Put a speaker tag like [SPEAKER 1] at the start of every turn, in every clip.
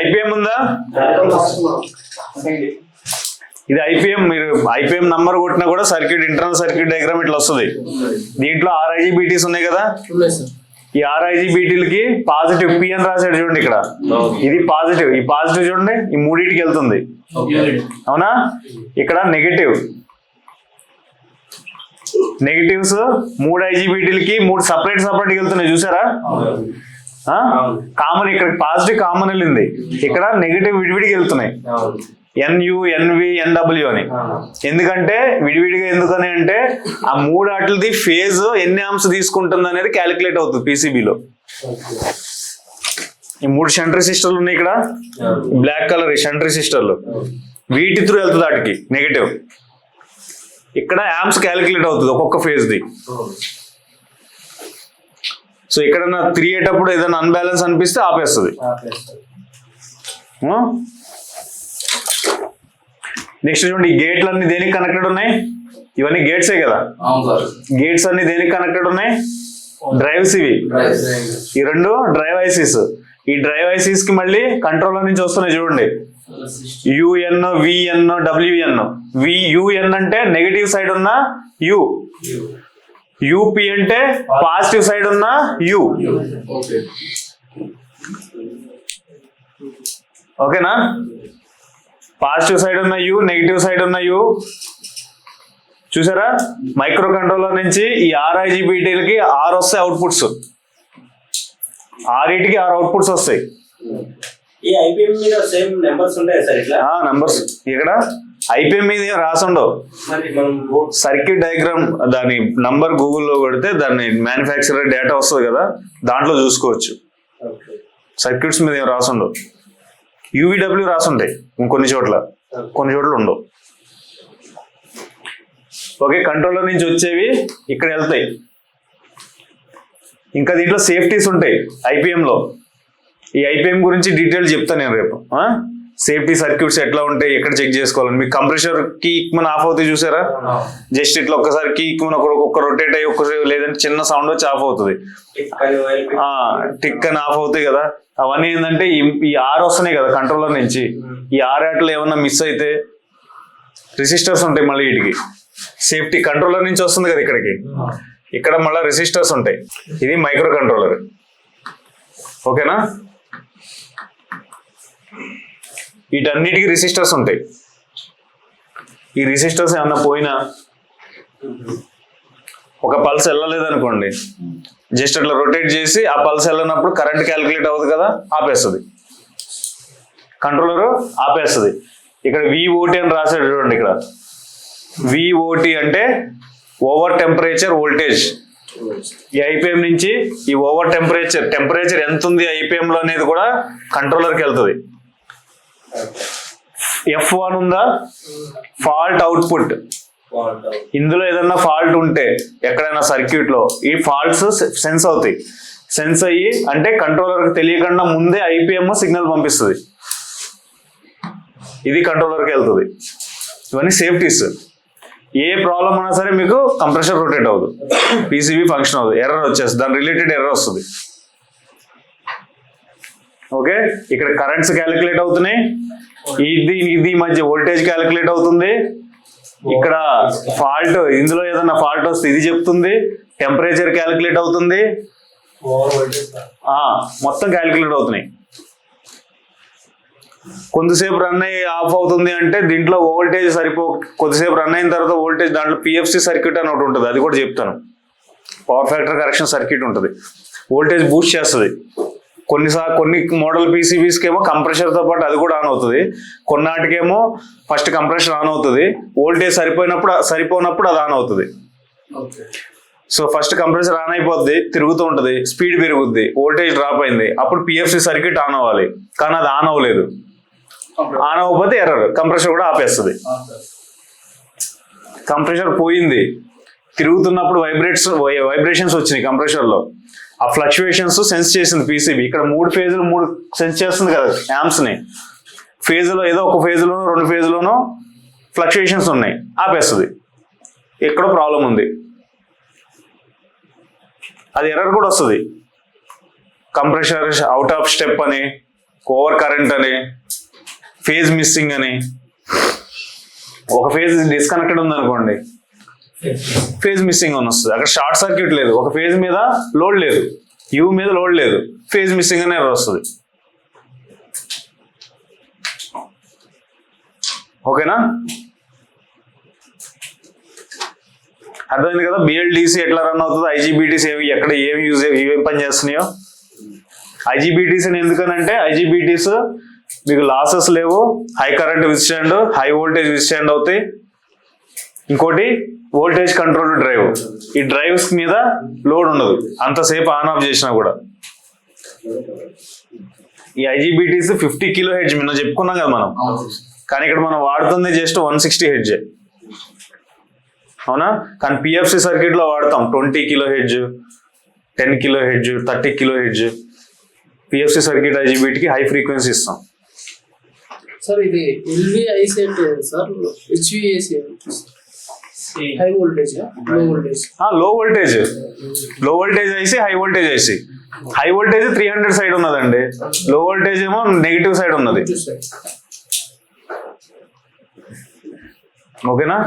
[SPEAKER 1] IPM ఉందా? ఇది IPM మీరు ఐపీఎం నంబర్ కొట్టినా కూడా సర్క్యూట్ ఇంటర్నల్ సర్క్యూట్ డయాగ్రామ్ ఇట్లా వస్తుంది. దీంట్లో ఆర్ఐజీ బీటీస్ ఉన్నాయి కదా? ఈ ఆర్ఐజీ బీటీలకి పాజిటివ్ పి అని రాశాడు చూడండి ఇక్కడ. ఇది పాజిటివ్ ఈ పాజిటివ్ చూడండి ఈ మూడింటికి వెళ్తుంది. అవునా? ఇక్కడ నెగటివ్ నెగటివ్స్ మూడు ఐజీబీటీలకి మూడు సపరేట్ సపరేట్ వెళ్తున్నాయి చూసారా? కామన్ ఇక్కడ పాజిటివ్ కామన్ వెళ్ళింది ఇక్కడ నెగటివ్ విడివిడికి వెళ్తున్నాయి. ఎన్యు ఎన్వి ఎన్డబ్ల్యూ అని. ఎందుకంటే విడివిడిగా ఎందుకని అంటే ఆ మూడు వాటిది ఫేజ్ ఎన్ని ఆమ్స్ తీసుకుంటుంది అనేది క్యాలిక్యులేట్ అవుతుంది పీసీబీలో ఈ మూడు షంట్ రెసిస్టర్లు ఉన్నాయి ఇక్కడ. బ్లాక్ కలర్ షంట్ రెసిస్టర్లు వీటి త్రూ వెళ్తుంది వాటికి నెగటివ్ ఇక్కడ యామ్స్ క్యాలిక్యులేట్ అవుతుంది ఒక్కొక్క ఫేజ్ ది. సో ఎక్కడన్నా త్రీ అయ్యేటప్పుడు ఏదైనా అన్బ్యాలెన్స్ అనిపిస్తే ఆపేస్తుంది. నెక్స్ట్ చూడండి ఈ గేట్లు అన్ని దేనికి కనెక్టెడ్ ఉన్నాయి? ఇవన్నీ గేట్సే కదా? గేట్స్ అన్ని దేనికి కనెక్టెడ్ ఉన్నాయి? డ్రైవ్స్ ఇవి. ఈ రెండు డ్రైవ్ ఐసీస్ ఈ డ్రైవ్ ఐసీస్కి మళ్ళీ కంట్రోలర్ నుంచి వస్తున్నాయి చూడండి. UN VN WN V UN అంటే నెగటివ్ సైడ్ ఉన్న యు యూపి అంటే పాజిటివ్ సైడ్ ఉన్న యు
[SPEAKER 2] ఓకే
[SPEAKER 1] ఓకేనా పాజిటివ్ సైడ్ ఉన్న యు నెగిటివ్ సైడ్ ఉన్న యు చూసారా? మైక్రో కంట్రోలర్ నుంచి ఈ ఆర్ఐజిబిటీలకి ఆరు వస్తాయి అవుట్పుట్స్ ఆరింటికి ఆరు అవుట్పుట్స్ వస్తాయి.
[SPEAKER 3] ఈ ఐపీఎం మీద సేమ్ నెంబర్స్ ఉంటాయి సార్ ఇట్లా?
[SPEAKER 1] నంబర్స్ ఇక్కడ? ఐపీఎం మీద ఏం రాసుండవు. సర్క్యూట్ డయాగ్రామ్ దాని నంబర్ గూగుల్లో కొడితే దాన్ని మ్యానుఫ్యాక్చరర్ డేటా వస్తుంది కదా దాంట్లో చూసుకోవచ్చు. సర్క్యూట్స్ మీద ఏం రాసుండవు. యూవీడబ్ల్యూ రాసుంటాయి ఇంకొన్ని చోట్ల. కొన్ని చోట్ల ఉండవు. ఓకే కంట్రోలర్ నుంచి వచ్చేవి ఇక్కడ వెళ్తాయి. ఇంకా దీంట్లో సేఫ్టీస్ ఉంటాయి IPM లో ఈ ఐపీఎం గురించి డీటెయిల్ చెప్తాను నేను రేపు. సేఫ్టీ సర్క్యూట్స్ ఎట్లా ఉంటాయి ఎక్కడ చెక్ చేసుకోవాలని. మీ కంప్రెషర్కి మన ఆఫ్ అవుతాయి చూసారా? జస్ట్ ఇట్లా ఒక్కసారి కీ మన ఒక్క రొటేట్ అయ్యి ఒక్క లేదంటే చిన్న సౌండ్ వచ్చి ఆఫ్ అవుతుంది. ఆ టిక్ అని ఆఫ్ అవుతాయి కదా. అవన్నీ ఏంటంటే ఈ- ఈ ఆర్ వస్తున్నాయి కదా కంట్రోలర్ నుంచి. ఈ ఆర్ యాట్లు ఏమన్నా మిస్ అయితే రెసిస్టర్స్ ఉంటాయి మళ్ళీ వీటికి. సేఫ్టీ కంట్రోలర్ నుంచి వస్తుంది కదా ఇక్కడికి. ఇక్కడ మళ్ళీ రెసిస్టర్స్ ఉంటాయి. ఇది మైక్రో కంట్రోలర్ ఓకేనా? వీటన్నిటికీ రిసిస్టర్స్ ఉంటాయి. ఈ రిసిస్టర్స్ ఏమన్నా పోయినా ఒక పల్స్ వెళ్ళలేదు అనుకోండి జస్ట్ అట్లా రొటేట్ చేసి ఆ పల్స్ వెళ్ళినప్పుడు కరెంట్ క్యాలిక్యులేట్ అవుతుంది కదా ఆపేస్తుంది. కంట్రోలర్ ఆపేస్తుంది. ఇక్కడ విఓటి అని రాశాడు చూడండి ఇక్కడ. విఓటి అంటే ఓవర్ టెంపరేచర్ వోల్టేజ్ ఈ ఐపీఎం నుంచి ఈ ఓవర్ టెంపరేచర్ టెంపరేచర్ ఎంత ఉంది ఐపీఎంలో అనేది కూడా కంట్రోలర్కి వెళ్తుంది. ఎఫ్ వన్ ఉందా? ఫాల్ట్ అవుట్పుట్ ఇందులో ఏదన్నా ఫాల్ట్ ఉంటే ఎక్కడైనా సర్క్యూట్లో ఈ ఫాల్ట్స్ సెన్స్ అవుతాయి. సెన్స్ అయ్యి అంటే కంట్రోలర్ తెలియకుండా ముందే ఐపీఎం సిగ్నల్ పంపిస్తుంది. ఇది కంట్రోలర్కి వెళ్తుంది. ఇవన్నీ సేఫ్టీస్ ఏ ప్రాబ్లం ఉన్నా సరే మీకు కంప్రెషర్ రొటేట్ అవ్వదు. పీసీబీ ఫంక్షన్ అవ్వదు. ఎర్రర్ వచ్చేస్తుంది. దాని రిలేటెడ్ ఎర్రర్ వస్తుంది. ఓకే? ఇక్కడ కరెంట్స్ క్యాలిక్యులేట్ అవుతున్నాయి. ఇది ఇది మధ్య వోల్టేజ్ క్యాలిక్యులేట్ అవుతుంది. ఇక్కడ ఫాల్ట్ ఇందులో ఏదైనా ఫాల్ట్ వస్తే ఇది చెప్తుంది. టెంపరేచర్ క్యాలిక్యులేట్ అవుతుంది. మొత్తం క్యాలిక్యులేట్ అవుతున్నాయి. కొంతసేపు రన్ అయ్యి ఆఫ్ అవుతుంది అంటే దీంట్లో వోల్టేజ్ సరిపో కొద్దిసేపు రన్ అయిన తర్వాత వోల్టేజ్ దాంట్లో పిఎఫ్సి సర్క్యూట్ అని ఒకటి ఉంటుంది. అది కూడా చెప్తాను. పవర్ ఫ్యాక్టర్ కరెక్షన్ సర్క్యూట్ ఉంటుంది. వోల్టేజ్ బూస్ట్ చేస్తుంది. కొన్నిసార్లు కొన్ని మోడల్ పీసీబీస్కి ఏమో కంప్రెషర్తో పాటు అది కూడా ఆన్ అవుతుంది. కొన్నాటికేమో ఫస్ట్ కంప్రెషర్ ఆన్ అవుతుంది. వోల్టేజ్ సరిపోయినప్పుడు సరిపోనప్పుడు అది ఆన్ అవుతుంది. సో ఫస్ట్ కంప్రెసర్ ఆన్ అయిపోద్ది తిరుగుతూ ఉంటుంది స్పీడ్ పెరుగుద్ది వోల్టేజ్ డ్రాప్ అయింది. అప్పుడు పిఎఫ్సి సర్క్యూట్ ఆన్ అవ్వాలి. కానీ అది ఆన్ అవ్వలేదు. ఆన్ అవ్వకపోతే ఎర్రర్ కంప్రెసర్ కూడా ఆపేస్తుంది. కంప్రెషర్ పోయింది. తిరుగుతున్నప్పుడు వైబ్రేట్స్ వైబ్రేషన్స్ వచ్చినాయి కంప్రెషర్లో. ఆ ఫ్లక్చువేషన్స్ సెన్స్ చేసింది పీసీబీ ఇక్కడ మూడు ఫేజ్లు మూడు సెన్స్ చేస్తుంది కదా యాంప్స్ని. ఫేజ్లో ఏదో ఒక ఫేజ్ లోనో రెండు ఫేజ్ లోనో ఫ్లక్చుయేషన్స్ ఉన్నాయి. ఆపేస్తుంది. ఎక్కడో ప్రాబ్లం ఉంది. అది ఎర్రర్ కూడా వస్తుంది. కంప్రెషర్ అవుట్ ఆఫ్ స్టెప్ అని ఓవర్ కరెంట్ అని ఫేజ్ మిస్సింగ్ అని. ఒక ఫేజ్ డిస్కనెక్టెడ్ ఉందనుకోండి. ఫేజ్ మిస్సింగ్ అని వస్తుంది. అక్కడ షార్ట్ సర్క్యూట్ లేదు. ఒక ఫేజ్ మీద లోడ్ లేదు. యూ మీద లోడ్ లేదు. ఫేజ్ మిస్సింగ్ అని వస్తుంది. ఓకేనా అర్థమైంది కదా? బిఎల్డిసి ఎట్లా రన్ అవుతుంది? ఐజీబీటీసీ ఏమి ఎక్కడ ఏమి యూజ్ ఏం పని చేస్తున్నాయో? ఐజీబీటీస్ అని ఎందుకనంటే ఐజీబీటీస్ మీకు లాసెస్ లేవు. High current withstand high voltage withstand అవుతాయి. ఇంకోటి వోల్టేజ్ కంట్రోల్ డ్రైవ్ ఈ డ్రైవ్స్ మీద లోడ్ ఉండదు. అంతసేపు ఆన్ ఆఫ్ చేసినా కూడా. ఈ ఐజీబీటీస్ ఫిఫ్టీ కిలో హెడ్జ్ నిన్న చెప్పుకున్నాం కదా మనం. కానీ ఇక్కడ మనం వాడుతుంది జస్ట్ వన్ సిక్స్టీ హెడ్జ్ అవునా? కానీ పిఎఫ్సి సర్క్యూట్లో వాడతాం. Twenty kilo hertz ten kilo hertz thirty kilo hertz PFC circuit ఐజీబీటీకి high frequency ఇస్తాం.
[SPEAKER 4] సార్ ఇది ఎల్వి ఐసెట్ సార్ హెచ్విఏసి హై వోల్టేజ్లో వోల్టేజ్లో
[SPEAKER 1] వోల్టేజ్లో voltage IC high voltage IC high voltage three hundred side ఉన్నదండి. లో వోల్టేజ్ ఏమో నెగిటివ్ సైడ్ ఉన్నది. ఓకేనా?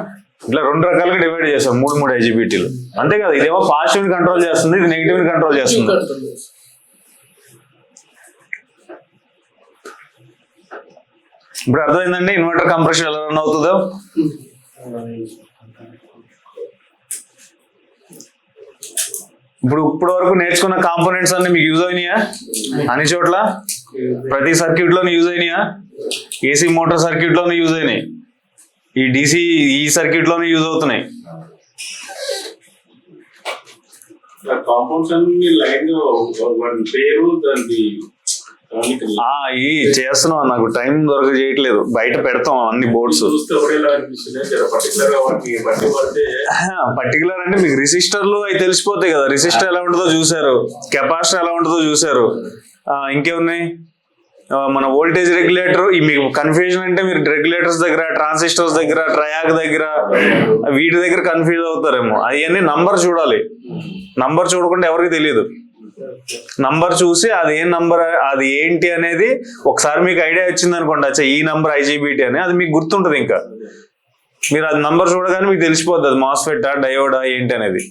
[SPEAKER 1] ఇట్లా రెండు రకాలుగా డివైడ్ చేస్తాం మూడు మూడు ఐజీబీటీలు అంతే కదా ఇదేమో పాజిటివ్ కంట్రోల్ చేస్తుంది ఇది నెగిటివ్ కంట్రోల్ చేస్తుంది. ఇప్పుడు అర్థమైందండి? ఇన్వర్టర్ కంప్రెషన్ ఎలా రన్ అవుతుందో? ఇప్పుడు ఇప్పటి వరకు నేర్చుకున్న కాంపోనెంట్స్ అన్ని మీకు యూజ్ అయినాయా? అన్ని చోట్ల? ప్రతి సర్క్యూట్లోనే యూజ్ అయినాయా? ఏసీ మోటార్ సర్క్యూట్లోనే యూజ్ అయినాయి. ఈ డిసి ఈ సర్క్యూట్లోనే యూజ్ అవుతున్నాయి.
[SPEAKER 5] కాంపౌండ్స్ అన్ని లైన్ పేరు దానికి
[SPEAKER 1] ఈ చేస్తున్నాం నాకు టైం దొరక చేయట్లేదు. బయట పెడతాం అన్ని బోర్డ్స్.
[SPEAKER 5] పర్టికులర్
[SPEAKER 1] అంటే మీకు రిజిస్టర్లు అవి తెలిసిపోతాయి కదా. రిజిస్టర్ ఎలా ఉంటుందో చూసారు కెపాసిటర్ ఎలా ఉంటుందో చూసారు ఇంకేమున్నాయి? మన వోల్టేజ్ రెగ్యులేటర్ ఈ మీకు కన్ఫ్యూజన్ అంటే మీరు రెగ్యులేటర్స్ దగ్గర ట్రాన్సిస్టర్స్ దగ్గర ట్రయాక్ దగ్గర వీటి దగ్గర కన్ఫ్యూజ్ అవుతారేమో. అవన్నీ నంబర్ చూడాలి. నంబర్ చూడకుండా ఎవరికి తెలియదు. నంబర్ చూసి అది ఏ నంబర్ అది ఏంటి అనేది ఒకసారి మీకు ఐడియా వచ్చింది అనుకోండి అచ్చా ఈ నంబర్ ఐజీబీటీ అని అది మీకు గుర్తుంటుంది ఇంకా. మీరు అది నంబర్ చూడగానే మీకు తెలిసిపోద్ది అది మాస్ఫెట్టా డయోడా ఏంటి అనేది.